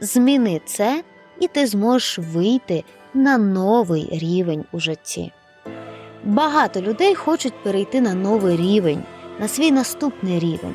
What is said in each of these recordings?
Зміни це, і ти зможеш вийти на новий рівень у житті. Багато людей хочуть перейти на новий рівень, на свій наступний рівень,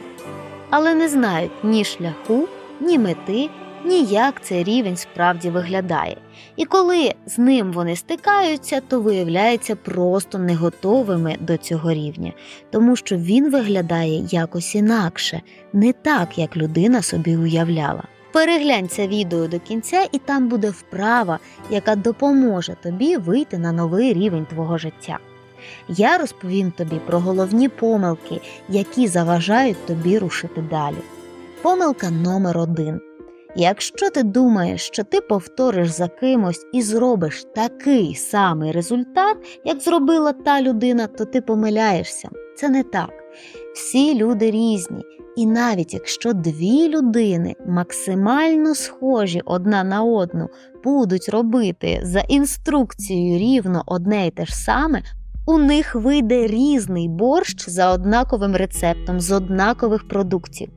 але не знають ні шляху, ні мети, ні як цей рівень справді виглядає. І коли з ним вони стикаються, то виявляються просто не готовими до цього рівня, тому що він виглядає якось інакше, не так, як людина собі уявляла. Переглянь це відео до кінця, і там буде вправа, яка допоможе тобі вийти на новий рівень твого життя. Я розповім тобі про головні помилки, які заважають тобі рушити далі. Помилка номер один. Якщо ти думаєш, що ти повториш за кимось і зробиш такий самий результат, як зробила та людина, то ти помиляєшся. Це не так. Всі люди різні, і навіть якщо дві людини максимально схожі одна на одну будуть робити за інструкцією рівно одне й те ж саме, у них вийде різний борщ за однаковим рецептом з однакових продуктів.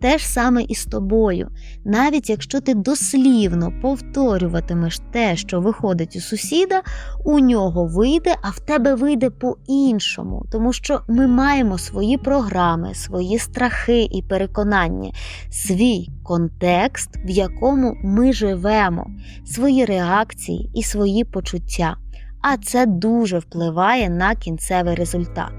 Те ж саме і з тобою. Навіть якщо ти дослівно повторюватимеш те, що виходить у сусіда, у нього вийде, а в тебе вийде по-іншому, тому що ми маємо свої програми, свої страхи і переконання, свій контекст, в якому ми живемо, свої реакції і свої почуття. А це дуже впливає на кінцевий результат.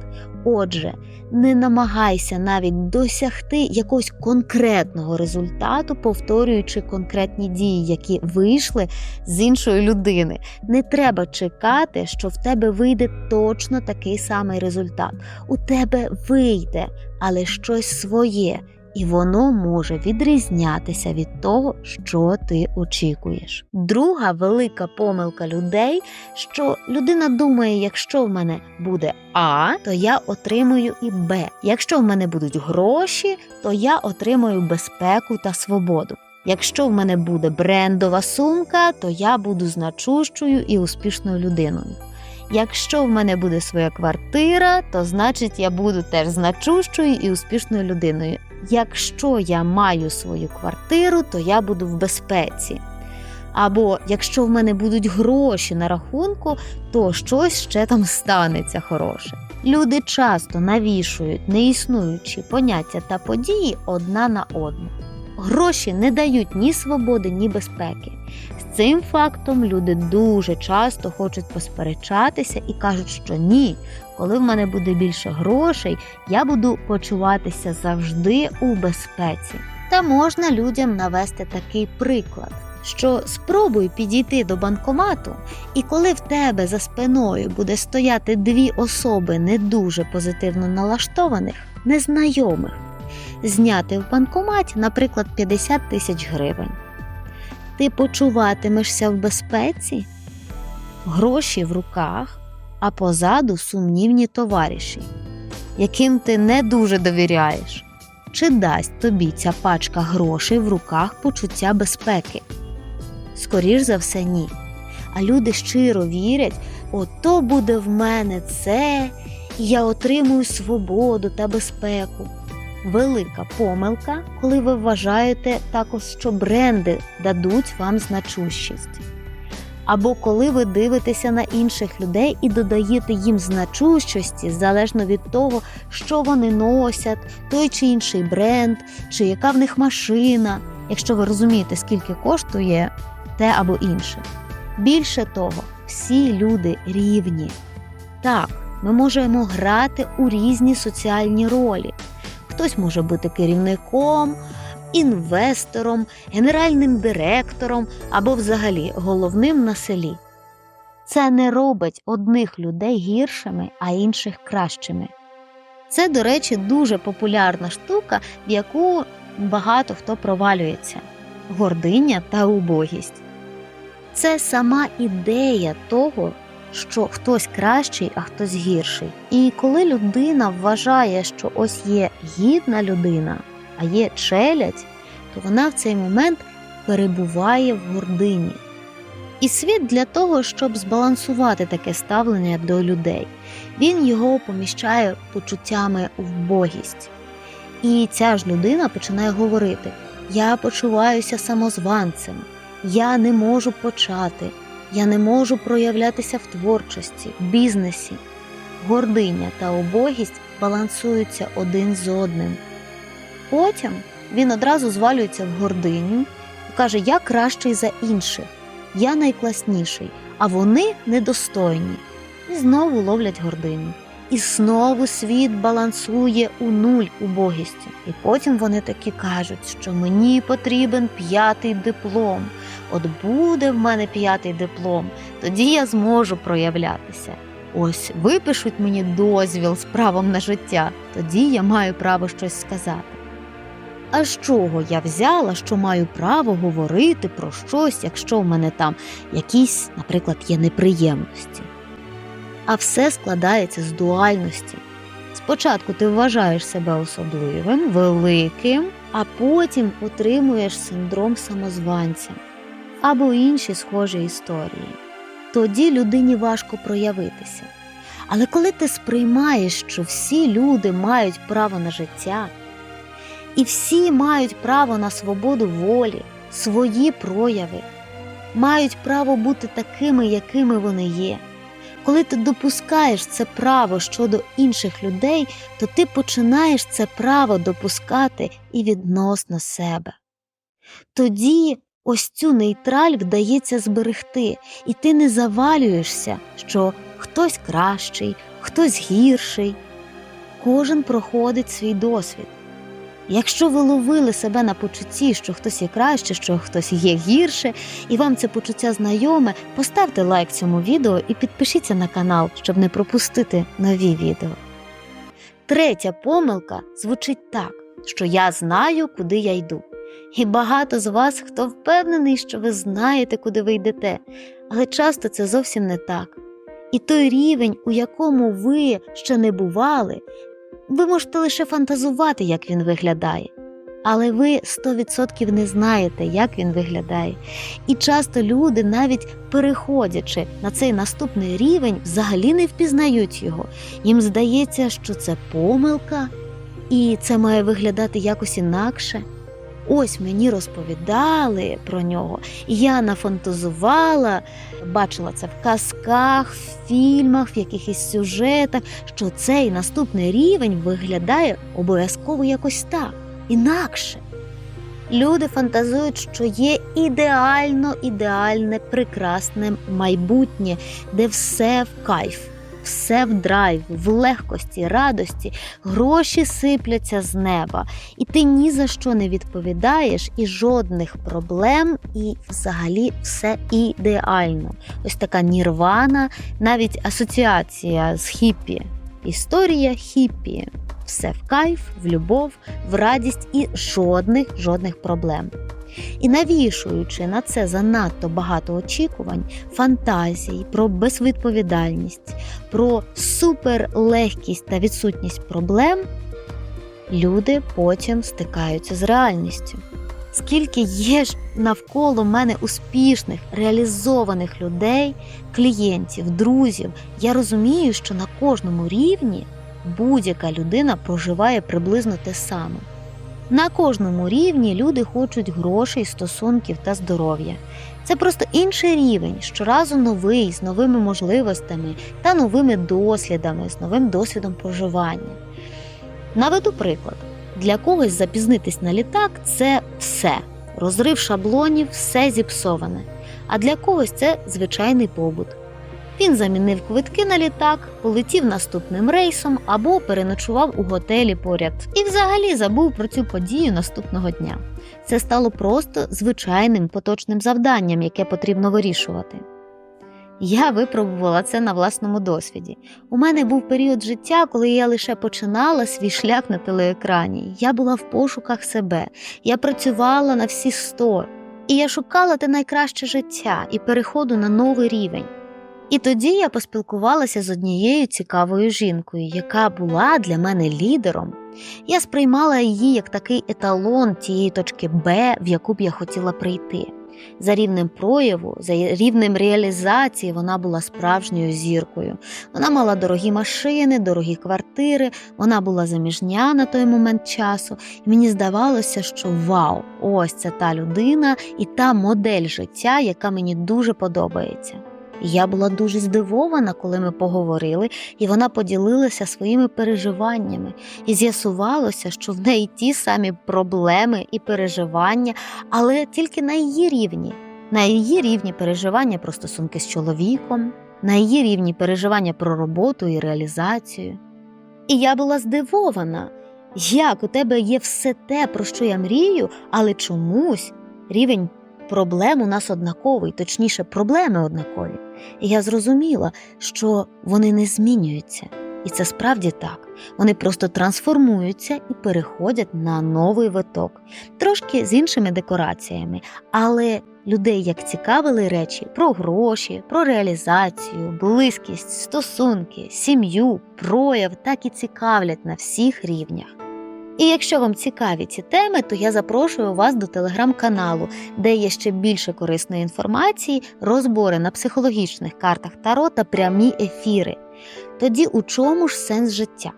Отже, не намагайся навіть досягти якогось конкретного результату, повторюючи конкретні дії, які вийшли з іншої людини. Не треба чекати, що в тебе вийде точно такий самий результат. У тебе вийде, але щось своє, і воно може відрізнятися від того, що ти очікуєш. Друга велика помилка людей, що людина думає, якщо в мене буде А, то я отримую і Б. Якщо в мене будуть гроші, то я отримаю безпеку та свободу. Якщо в мене буде брендова сумка, то я буду значущою і успішною людиною. Якщо в мене буде своя квартира, то значить я буду теж значущою і успішною людиною. Якщо я маю свою квартиру, то я буду в безпеці. Або якщо в мене будуть гроші на рахунку, то щось ще там станеться хороше. Люди часто навішують неіснуючі поняття та події одна на одну. Гроші не дають ні свободи, ні безпеки. Цим фактом люди дуже часто хочуть посперечатися і кажуть, що ні, коли в мене буде більше грошей, я буду почуватися завжди у безпеці. Та можна людям навести такий приклад. Що спробуй підійти до банкомату, і коли в тебе за спиною буде стояти дві особи не дуже позитивно налаштованих, незнайомих, зняти в банкоматі, наприклад, 50 тисяч гривень. Ти почуватимешся в безпеці, гроші в руках, а позаду сумнівні товариші, яким ти не дуже довіряєш. Чи дасть тобі ця пачка грошей в руках почуття безпеки? Скоріш за все, ні. А люди щиро вірять, ото буде в мене це, і я отримую свободу та безпеку. Велика помилка, коли ви вважаєте також, що бренди дадуть вам значущість. Або коли ви дивитеся на інших людей і додаєте їм значущості залежно від того, що вони носять, той чи інший бренд, чи яка в них машина, якщо ви розумієте, скільки коштує те або інше. Більше того, всі люди рівні. Так, ми можемо грати у різні соціальні ролі. Хтось може бути керівником, інвестором, генеральним директором або взагалі головним на селі. Це не робить одних людей гіршими, а інших кращими. Це, до речі, дуже популярна штука, в яку багато хто провалюється гординя та убогість. Це сама ідея того, що хтось кращий, а хтось гірший. І коли людина вважає, що ось є гідна людина, а є челядь, то вона в цей момент перебуває в гордині. І світ для того, щоб збалансувати таке ставлення до людей, він його поміщає почуттями в богість. І ця ж людина починає говорити: я почуваюся самозванцем, я не можу почати, я не можу проявлятися в творчості, бізнесі. Гординя та убогість балансуються один з одним. Потім він одразу звалюється в гординю і каже: Я кращий за інших, я найкласніший, а вони недостойні. І знову ловлять гординю. І знову світ балансує у нуль убогістю. І потім вони такі кажуть, що мені потрібен п'ятий диплом. От буде в мене п'ятий диплом, тоді я зможу проявлятися. Ось випишуть мені дозвіл з правом на життя, тоді я маю право щось сказати. А з чого я взяла, що маю право говорити про щось, якщо в мене там якісь, наприклад, є неприємності? А все складається з дуальності. Спочатку ти вважаєш себе особливим, великим, а потім отримуєш синдром самозванця або інші схожі історії. Тоді людині важко проявитися. Але коли ти сприймаєш, що всі люди мають право на життя, і всі мають право на свободу волі, свої прояви, мають право бути такими, якими вони є. Коли ти допускаєш це право щодо інших людей, то ти починаєш це право допускати і відносно себе. Тоді ось цю нейтраль вдається зберегти, і ти не завалюєшся, що хтось кращий, хтось гірший. Кожен проходить свій досвід. Якщо ви ловили себе на почутті, що хтось є краще, що хтось є гірше, і вам це почуття знайоме, поставте лайк цьому відео і підпишіться на канал, щоб не пропустити нові відео. Третя помилка звучить так, що я знаю, куди я йду. І багато з вас, хто впевнений, що ви знаєте, куди ви йдете, але часто це зовсім не так. І той рівень, у якому ви ще не бували, ви можете лише фантазувати, як він виглядає, але ви 100% не знаєте, як він виглядає. І часто люди, навіть переходячи на цей наступний рівень, взагалі не впізнають його. Їм здається, що це помилка, і це має виглядати якось інакше. Ось мені розповідали про нього, я нафантазувала, бачила це в казках, в фільмах, в якихось сюжетах, що цей наступний рівень виглядає обов'язково якось так, інакше. Люди фантазують, що є ідеально ідеальне, прекрасне майбутнє, де все в кайф все в драйв, в легкості, радості, гроші сипляться з неба, і ти ні за що не відповідаєш, і жодних проблем, і взагалі все ідеально. Ось така нірвана, навіть асоціація з хіппі. Історія хіппі. Все в кайф, в любов, в радість і жодних жодних проблем. І навішуючи на це занадто багато очікувань, фантазій, про безвідповідальність, про суперлегкість та відсутність проблем, люди потім стикаються з реальністю. Скільки є ж навколо мене успішних, реалізованих людей, клієнтів, друзів, я розумію, що на кожному рівні будь-яка людина проживає приблизно те саме. На кожному рівні люди хочуть грошей, стосунків та здоров'я. Це просто інший рівень, щоразу новий, з новими можливостями та новими дослідами, з новим досвідом проживання. Наведу приклад: для когось запізнитись на літак це все. Розрив шаблонів, все зіпсоване. А для когось це звичайний побут. Він замінив квитки на літак, полетів наступним рейсом або переночував у готелі поряд і взагалі забув про цю подію наступного дня. Це стало просто звичайним поточним завданням, яке потрібно вирішувати. Я випробувала це на власному досвіді. У мене був період життя, коли я лише починала свій шлях на телеекрані. Я була в пошуках себе, я працювала на всі сто, і я шукала те найкраще життя і переходу на новий рівень. І тоді я поспілкувалася з однією цікавою жінкою, яка була для мене лідером. Я сприймала її як такий еталон тієї точки Б, в яку б я хотіла прийти. За рівнем прояву, за рівнем реалізації вона була справжньою зіркою. Вона мала дорогі машини, дорогі квартири, вона була заміжня на той момент часу. І мені здавалося, що вау, ось це та людина і та модель життя, яка мені дуже подобається. Я була дуже здивована, коли ми поговорили, і вона поділилася своїми переживаннями. І з'ясувалося, що в неї ті самі проблеми і переживання, але тільки на її рівні. На її рівні переживання про стосунки з чоловіком, на її рівні переживання про роботу і реалізацію. І я була здивована, як у тебе є все те, про що я мрію, але чомусь рівень проблем у нас однаковий, точніше, проблеми однакові. І я зрозуміла, що вони не змінюються. І це справді так. Вони просто трансформуються і переходять на новий виток, трошки з іншими декораціями. Але людей як цікавили речі про гроші, про реалізацію, близькість, стосунки, сім'ю, прояв, так і цікавлять на всіх рівнях. І якщо вам цікаві ці теми, то я запрошую вас до телеграм-каналу, де є ще більше корисної інформації, розбори на психологічних картах Таро та прямі ефіри. Тоді у чому ж сенс життя?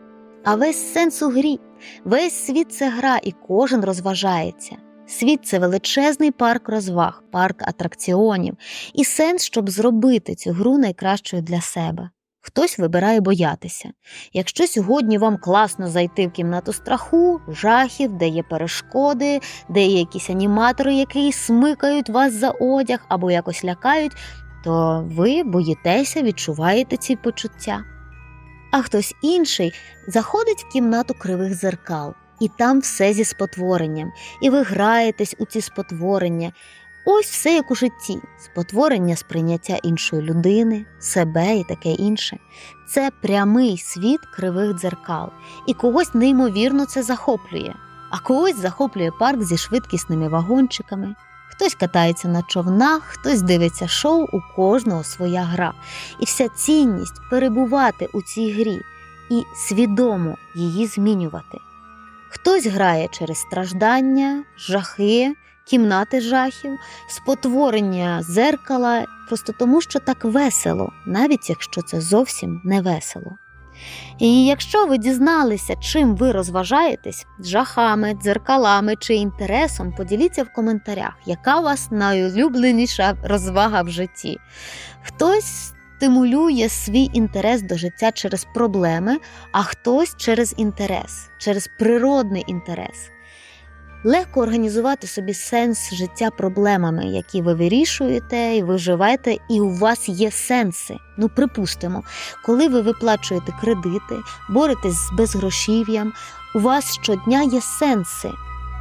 А весь сенс у грі. Весь світ це гра, і кожен розважається. Світ це величезний парк розваг, парк атракціонів, і сенс, щоб зробити цю гру найкращою для себе. Хтось вибирає боятися. Якщо сьогодні вам класно зайти в кімнату страху, жахів, де є перешкоди, де є якісь аніматори, які смикають вас за одяг або якось лякають, то ви боїтеся, відчуваєте ці почуття. А хтось інший заходить в кімнату кривих зеркал, і там все зі спотворенням, і ви граєтесь у ці спотворення. Ось все як у житті: спотворення сприйняття іншої людини, себе і таке інше. Це прямий світ кривих дзеркал, і когось неймовірно це захоплює, а когось захоплює парк зі швидкісними вагончиками. Хтось катається на човнах, хтось дивиться шоу, у кожного своя гра. І вся цінність перебувати у цій грі і свідомо її змінювати. Хтось грає через страждання, жахи, кімнати жахів, спотворення зеркала, просто тому, що так весело, навіть якщо це зовсім не весело. І якщо ви дізналися, чим ви розважаєтесь жахами, дзеркалами чи інтересом, поділіться в коментарях, яка у вас найулюбленіша розвага в житті. Хтось стимулює свій інтерес до життя через проблеми, а хтось через інтерес, через природний інтерес. Легко організувати собі сенс життя проблемами, які ви вирішуєте і ви живете, і у вас є сенси. Ну, припустимо, коли ви виплачуєте кредити, боретесь з безгрошів'ям, у вас щодня є сенси.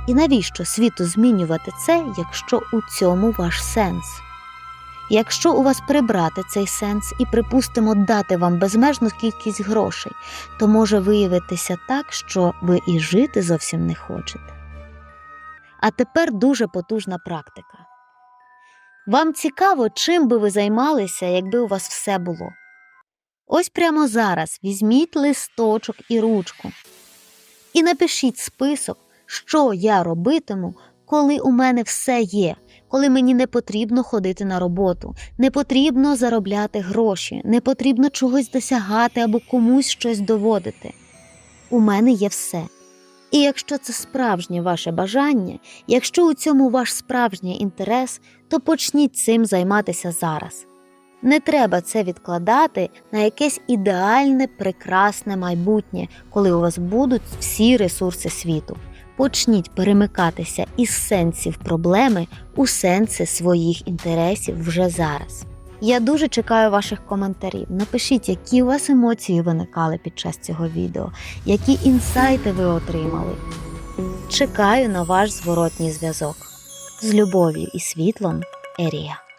І навіщо світу змінювати це, якщо у цьому ваш сенс? Якщо у вас прибрати цей сенс і, припустимо, дати вам безмежну кількість грошей, то може виявитися так, що ви і жити зовсім не хочете. А тепер дуже потужна практика. Вам цікаво, чим би ви займалися, якби у вас все було. Ось прямо зараз візьміть листочок і ручку і напишіть список, що я робитиму, коли у мене все є, коли мені не потрібно ходити на роботу, не потрібно заробляти гроші, не потрібно чогось досягати або комусь щось доводити. У мене є все. І якщо це справжнє ваше бажання, якщо у цьому ваш справжній інтерес, то почніть цим займатися зараз. Не треба це відкладати на якесь ідеальне, прекрасне майбутнє, коли у вас будуть всі ресурси світу. Почніть перемикатися із сенсів проблеми у сенси своїх інтересів вже зараз. Я дуже чекаю ваших коментарів. Напишіть, які у вас емоції виникали під час цього відео, які інсайти ви отримали. Чекаю на ваш зворотній зв'язок. З любов'ю і світлом, Ерія.